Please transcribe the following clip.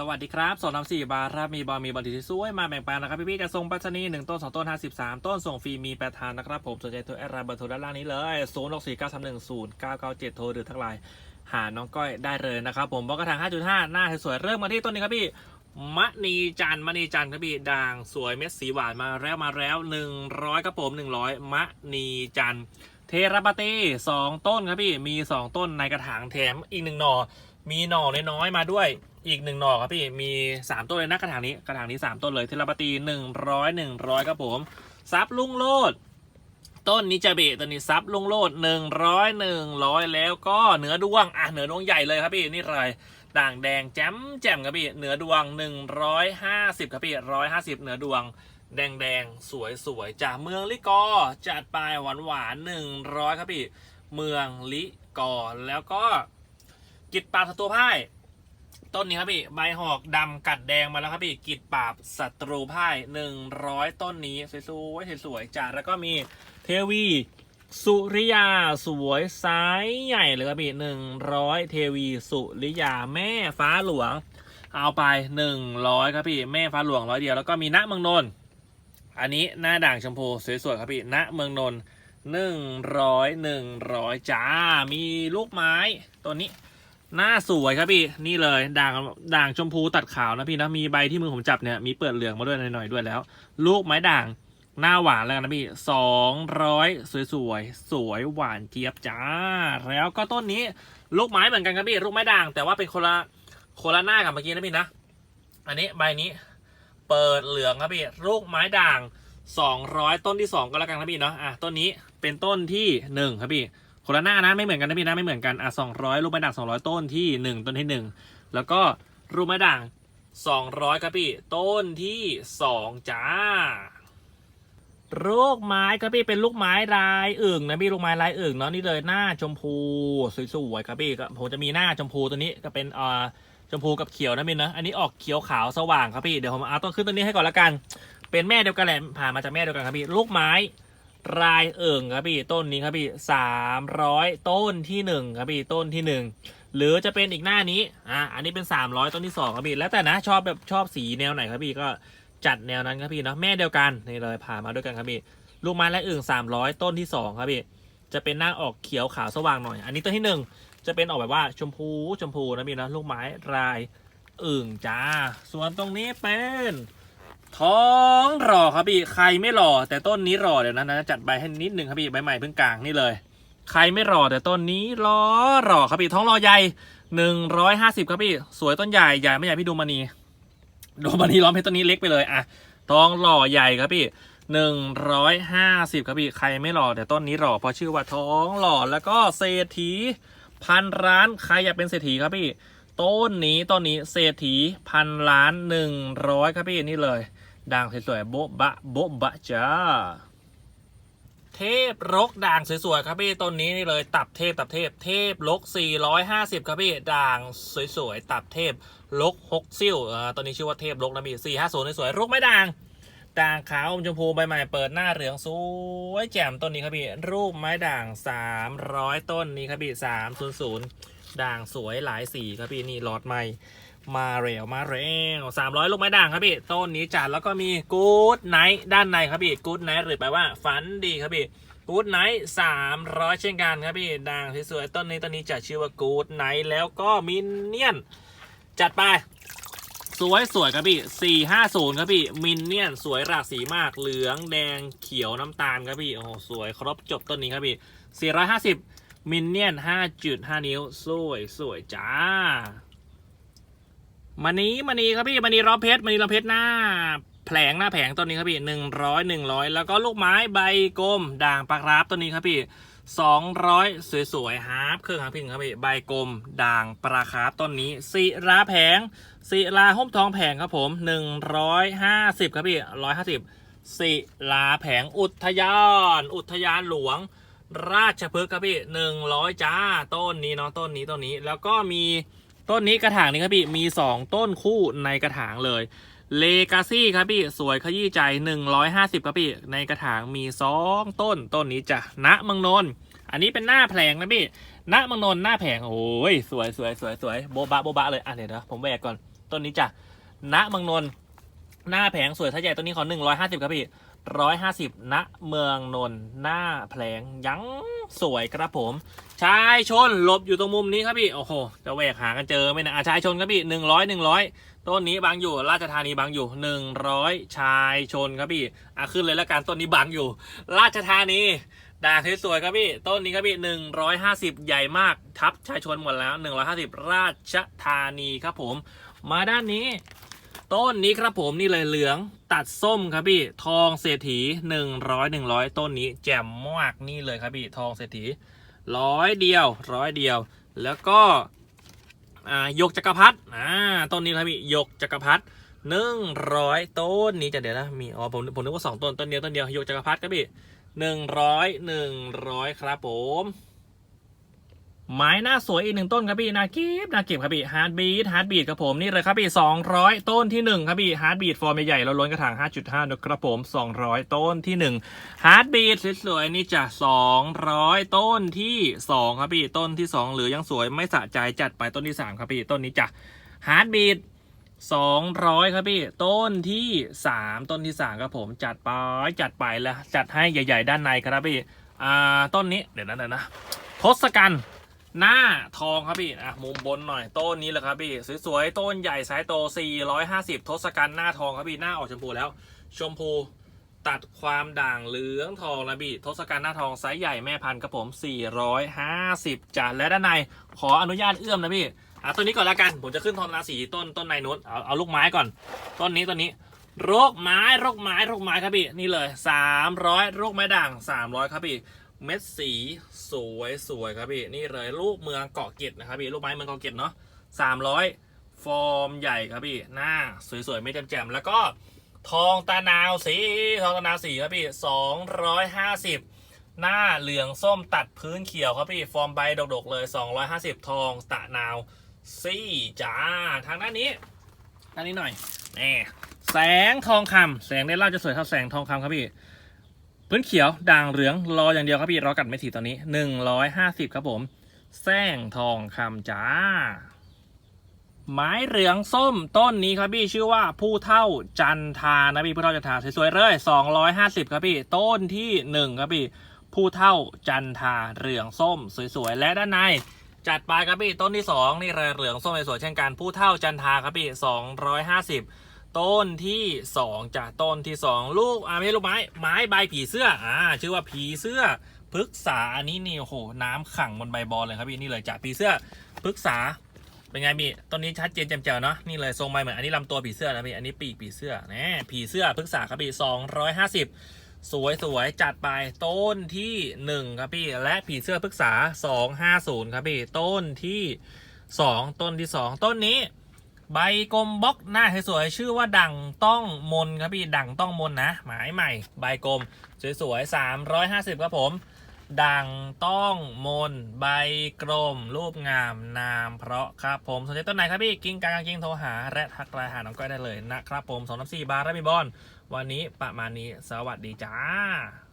สวัสดีครับสองนำสี่บาทครับมีบอลมีบอลที่สวยมาแบ่งปันนะครับพี่ๆจะส่งปัชนีหนึ่งต้นสองต้นห้าสิบสามต้นส่งฟรีมีแปดทานนะครับผมสนใจโทรแอดไลน์เบอร์โทรด้านล่างนี้เลยศูนย์หกสี่เก้าสามหนึ่งศูนย์เก้าเก้าเจ็ดโทรหรือทักไลน์หาน้องก้อยได้เลยนะครับผมบล็อกกระถางห้าจุดห้าหน้าสวยเริ่มมาที่ต้นนี้ครับพี่มะนีจันทร์มณีจันครับพี่ด่างสวยเม็ดสีหวานมาแล้วมาแล้วหนึ่งร้อยครับผมหนึ่งร้อยมะนีจันเทราปาตีสองต้นครับพี่มีสองต้นในกระถางแถมอีกหนึ่งหน่อมีหน่อน้อยๆมาด้วย อีกหนึ่งหน่อครับพี่มีสามต้นเลยนะกระถางนี้กระถางนี้สามต้นเลยเทราปตีหนึ่งร้อยหนึ่งร้อยครับผมซับลุงโลดต้นนิจาเบะตัวนี้ซับลุงโลดหนึ่งร้อยหนึ่งร้อยแล้วก็เหนือดวงอะเหนือดวงใหญ่เลยครับพี่นี่เลยด่างแดงแจ่มแจ่มครับพี่เหนือดวงหนึ่งร้อยห้าสิบครับพี่ร้อยห้าสิบเหนือดวงแดงแดงสวยสวยจากเมืองลิกอจัดไปหวานหวานหนึ่งร้อยครับพี่ เมืองลิกอแล้วก็กิดปราบศัตรูพ่าย ต้นนี้ครับพี่ใบหอกดำกัดแดงมาแล้วครับพี่กิดปราบศัตรูพ่ายหนึ่งร้อยต้นนี้สวยๆสวยๆจ้าแล้วก็มีเทวีสุริยาสวยไซส์ใหญ่เลยครับพี่หนึ่งร้อยเทวีสุริยาแม่ฟ้าหลวง เอาไปหนึ่งร้อยครับพี่แม่ฟ้าหลวงร้อยเดียวแล้วก็มีณเมืองนนท์อันนี้หน้าด่างชมพูสวยๆครับพี่ณเมืองนนท์หนึ่งร้อยหนึ่งร้อยจ้ามีลูกไม้ตัวนี้ หน้าสวยครับพี่นี่เลย ด่างด่างชมพูตัดขาวนะพี่นะมีใบที่มือผมจับเนี่ยมีเปิดเหลืองมาด้วยหน่อยๆด้วยแล้ว ลูกไม้ด่างหน้าหวานแล้วนะพี่สองร้อยสวยสวยสวยหวานเจี๊ยบจ้า แล้วก็ต้นนี้ลูกไม้เหมือนกันครับพี่ลูกไม้ด่าง แต่ว่าเป็นคนละคนละหน้ากับเมื่อกี้นะพี่นะ อันนี้ใบนี้เปิดเหลืองครับพี่ลูกไม้ด่างสองร้อยต้นที่สองก็แล้วกันครับพี่เนาะอะต้นนี้เป็นต้นที่หนึ่งครับพี่ คนละหน้านะไม่เหมือนกันนะพี่นะไม่เหมือนกันอะสองร้อยลูกไม้ด่างสองร้อยต้นที่หนึ่งต้นที่หนึ่งแล้วก็ลูกไม้ด่างสองร้อยครับพี่ต้นที่สองจ้าลูกไม้ครับพี่เป็นลูกไม้ลายอึ่งนะพี่ลูกไม้ลายอึ่งเนาะนี่เลยหน้าชมพูสวยๆครับพี่ก็ผมจะมีหน้าชมพูตัวนี้ก็เป็นอ่าชมพูกับเขียวนะพี่นะอันนี้ออกเขียวขาวสว่างครับพี่เดี๋ยวผมเอาต้นขึ้นตัวนี้ให้ก่อนละกัน เป็นแม่เดียวกันแหละผ่านมาจากแม่เดียวกันครับพี่ลูกไม้ ลายเอิ่งครับพี่ต้นนี้ครับพี่สามร้อยต้นที่หนึ่งครับพี่ต้นที่หนึ่งหรือจะเป็นอีกหน้านี้อะอันนี้เป็นสามร้อยต้นที่สองครับพี่แล้วแต่นะชอบแบบชอบสีแนวไหนครับพี่ก็จัดแนวนั้นครับพี่เนาะแม่เดียวกันนี่เลยผ่ามาด้วยกันครับพี่ลูกไม้และอื่นสามร้อยต้นที่สองครับพี่จะเป็นหน้าออกเขียวขาวสว่างหน่อย อันนี้ต้นที่หนึ่งจะเป็นออกแบบว่าชมพูชมพูนะพี่นะลูกไม้ลายอึ่งจ้า ส่วนตรงนี้เป็น ท้องหล่อครับพี่ใครไม่หล่อแต่ต้นนี้หล่อเดี๋ยวนั้นะจัดใบให้นิดนึงครับพี่ใบใหม่เพิ่งกลางนี่เลย ใครไม่หล่อแต่ต้นนี้หล่อหล่อครับพี่ท้องหล่อใหญ่หนึ่งร้อยห้าสิบครับพี่สวยต้นใหญ่ใหญ่ไม่ใหญ่พี่ดูมานีดูมันนี้ล้อมเพชรตัวนี้เล็กไปเลยอะท้องหล่อใหญ่ครับพี่หนึ่งร้อยห้าสิบครับพี่ใครไม่หล่อแต่ต้นนี้หล่อเพราะชื่อว่าท้องหล่อแล้วก็เศรษฐีพันร้านใครอยากเป็นเศรษฐีครับพี่ต้นนี้ต้นนี้เศรษฐีพันล้านหนึ่งร้อยครับพี่นี่เลย ด่างสวยๆโบ๊ะบะโบ๊ะบะจ้า เทพรกด่างสวยๆครับพี่ต้นนี้นี่เลยตับเทพตับเทพเทพรก450ครับพี่ด่างสวยๆตับเทพรกฮกซิ่วอ่าตอนนี้ชื่อว่าเทพรกนะพี่450สวยๆรกไม่ด่างด่างขาวอมชมพูใบใหม่เปิดหน้าเหลืองสวยแจ่มต้นนี้ครับพี่รูปไม้ด่าง 300 ต้นนี้ครับพี่300ด่างสวยหลายสีครับพี่นี่หลอดใหม่ มาเร็วมาเร็วสามร้อยลูกไม้ด่างครับพี่ต้นนี้จัดแล้วก็มีกู๊ดไนท์ด้านในครับพี่กู๊ดไนท์หรือแปลว่าฝันดีครับพี่กู๊ดไนท์สามร้อยเช่นกันครับพี่ด่างสวยๆต้นนี้ต้นนี้จัดชื่อว่ากู๊ดไนท์แล้วก็มินเนี่ยนจัดไป สวยสวยครับพี่สี่ห้าศูนย์ครับพี่มินเนี่ยนสวยหลากสีมากเหลืองแดงเขียวน้ำตาลครับพี่โอ้โหสวยครบจบต้นนี้ครับพี่สี่ร้อยห้าสิบมินเนี่ยนห้าจุดห้านิ้วสวยสวยจ้า มันนี้มันนี้ครับพี่มันนี้รอเพชรมันนี้รอเพชรหน้า แผลงหน้าแผงต้นนี้ครับพี่หนึ่งร้อยหนึ่งร้อยแล้วก็ลูกไม้ใบกลมด่างปากราบต้นนี้ครับพี่สองร้อยสวยๆฮาร์ปเครื่องหางพิงครับพี่ใบกลมด่างปลาคาร์ฟต้นนี้ศิลาแผงศิลาห้มทองแผงครับผมหนึ่งร้อยห้าสิบครับพี่ร้อยห้าสิบศิลาแผงอุทยาน อุทยานหลวง ราชพฤกษ์ครับพี่หนึ่งร้อยจ้าต้นนี้เนาะต้นนี้ต้นนี้แล้วก็มี ต้นนี้กระถางนี้ครับพี่มี 2 ต้นคู่ในกระถางเลยเลกาซี่ครับพี่สวยขยี้ใจ 150 ครับพี่ ในกระถางมี 2 ต้นต้นนี้จะณเมืองนนท์อันนี้เป็นหน้าแผงนะพี่ณเมืองนนท์หน้าแผงโอ้ยสวยสวยสวยสวยโบบะโบบะเลยอะเดี๋ยวนะผมแหวกก่อนต้นนี้จ้ะณเมืองนนท์หน้าแผงสวยท้าใหญ่ต้นนี้ขอหนึ่งร้อยห้าสิบครับพี่ ร้อยห้าสิบณเมืองนนท์หน้าแผลงยังสวยครับผม ชายชนหลบอยู่ตรงมุมนี้ครับพี่ โอ้โห จะแหวกหากันเจอไหมนะอะชายชนครับพี่หนึ่งร้อยหนึ่งร้อยต้นนี้บางอยู่ ราชธานีบางอยู่หนึ่งร้อยชายชนครับพี่ อะขึ้นเลยแล้วกัน ต้นนี้บางอยู่ ราชธานีด่างสวยๆครับพี่ ต้นนี้ครับพี่หนึ่งร้อยห้าสิบใหญ่มาก ทับชายชนหมดแล้วหนึ่งร้อยห้าสิบราชธานีครับผม มาด้านนี้ ต้นนี้ครับผมนี่เลยเหลืองตัดส้มครับพี่ ทองเศรษฐีหนึ่งร้อยหนึ่งร้อยต้นนี้แจ่มมากนี่เลยครับพี่ ทองเศรษฐีร้อยเดียวร้อยเดียว แล้วก็ยกจักรพรรดิอ่าต้นนี้ครับพี่ยกจักรพรรดิหนึ่งร้อยต้นนี้จะเดี๋ยวนะมีอ๋อผมผมนึกว่าสองต้นต้นเดียวต้นเดียวยกจักรพรรดิครับพี่หนึ่งร้อยหนึ่งร้อยครับผม ไม้หน้าสวยอีกหนึ่งต้นครับพี่นาเก็บนาเก็บครับพี่ฮาร์ดบีทฮาร์ดบีทครับผมนี่เลยครับพี่200 ต้นที่ 1 ครับพี่ฮาร์ดบีทฟอร์มใหญ่ๆเราล้นกระถาง 5.5นะครับผม 200 ต้นที่1ฮาร์ดบีทสวยๆนี่จ้ะ200 ต้นที่ 2 ครับพี่ต้นที่ 2 หรือยังสวยไม่สะใจจัดไปต้นที่ 3 ครับพี่ต้นนี้จ้ะฮาร์ดบีท200 ครับพี่ ต้นที่ 3 ต้นที่ 3 ครับผมจัดไปจัดไปแล้วจัดให้ใหญ่ ๆ ด้านในครับพี่อ่าต้นนี้เดี๋ยวนะเดี๋ยวนะทศกัณฐ์ หน้าทองครับพี่อะมุมบนหน่อยต้นนี้แหละครับพี่สวยๆต้นใหญ่สายโต 450 ทศกัณฐ์หน้าทองครับพี่หน้าออกชมพูแล้ว ชมพูตัดความด่างเหลืองทองนะพี่ทศกัณฐ์หน้าทองไซส์ใหญ่แม่พันธุ์ครับผม 450จ้ะและด้านในขออนุญาตเอื้อมนะพี่อะต้นนี้ก่อนละกันผมจะขึ้นทอนราศีต้นต้นในนุชเอาเอาลูกไม้ก่อน ต้นนี้ต้นนี้โรคไม้โรคไม้โรคไม้ครับพี่นี่เลย 300โรคไม้ด่าง 300 ครับพี่ เม็ดสีสวยสวยครับพี่นี่เลยลูกเมืองเกาะเกร็ดนะครับพี่ลูกไม้เมืองเกาะเกร็ดเนาะสามร้อยฟอร์มใหญ่ครับพี่หน้าสวยๆไม่แจ่มๆแล้วก็ทองตะนาวสีทองตะนาวสีครับพี่สองร้อยห้าสิบหน้าเหลืองส้มตัดพื้นเขียวครับพี่ฟอร์มใบดกๆเลย250ทองตะนาวซี่จ้าทางด้านนี้ด้านนี้หน่อยนี่แสงทองคำแสงในล่าจะสวยเท่าแสงทองคำครับพี่ พื้นเขียวด่างเหลืองรออย่างเดียวครับพี่รอกัดไม่ถีตอนนี้หนึ่งร้อยห้าสิบครับผมแซงทองคำจ้า ไม้เหลืองส้มต้นนี้ครับพี่ชื่อว่าผู้เท่าจันทานะพี่ผู้เท่าจันทาสวยๆเลยสองร้อยห้าสิบครับพี่ต้นที่หนึ่งครับพี่ผู้เท่าจันทาเหลืองส้มสวยๆและด้านในจัดไปครับพี่ต้นที่สองนี่เลยเหลืองส้มสวยๆเช่นกันผู้เท่าจันทาครับพี่สองร้อยห้าสิบ ต้นที่สองจากต้นที่สองลูกอ่าไม่ใช่ลูกไม้ไม้ใบผีเสื้ออ่าชื่อว่าผีเสื้อพฤกษาอันนี้นี่โอ้โหน้ำขังบนใบบอลเลยครับพี่นี่เลยจากผีเสื้อพฤกษาเป็นไงพี่ต้นนี้ชัดเจนแจ่มแจ๋วเนาะนี่เลยทรงใบเหมือนอันนี้ลำตัวผีเสื้อนะพี่อันนี้ปีกผีเสื้อแน่ผีเสื้อพฤกษาครับพี่สองร้อยห้าสิบสวยสวยๆจัดไปต้นที่หนึ่งครับพี่และผีเสื้อพฤกษาสองห้าศูนย์ครับพี่ต้นที่สองต้นที่สองต้นนี้ ใบกลมบล็อกหน้าสวยๆชื่อว่าดั่งต้องมนครับพี่ดั่งต้องมนนะ หมายใหม่ ใบกลมสวยๆสามร้อยห้าสิบครับผมดั่งต้องมน ใบกลม รูปงามนามเพราะครับผมสนใจต้นไหนครับพี่กิ้งกางกิ้งโทรหา และทักไลน์หาน้องก้อยได้เลยนะครับผมสองน้ำสี่บาร์รับมีบอลวันนี้ประมาณนี้สวัสดีจ้า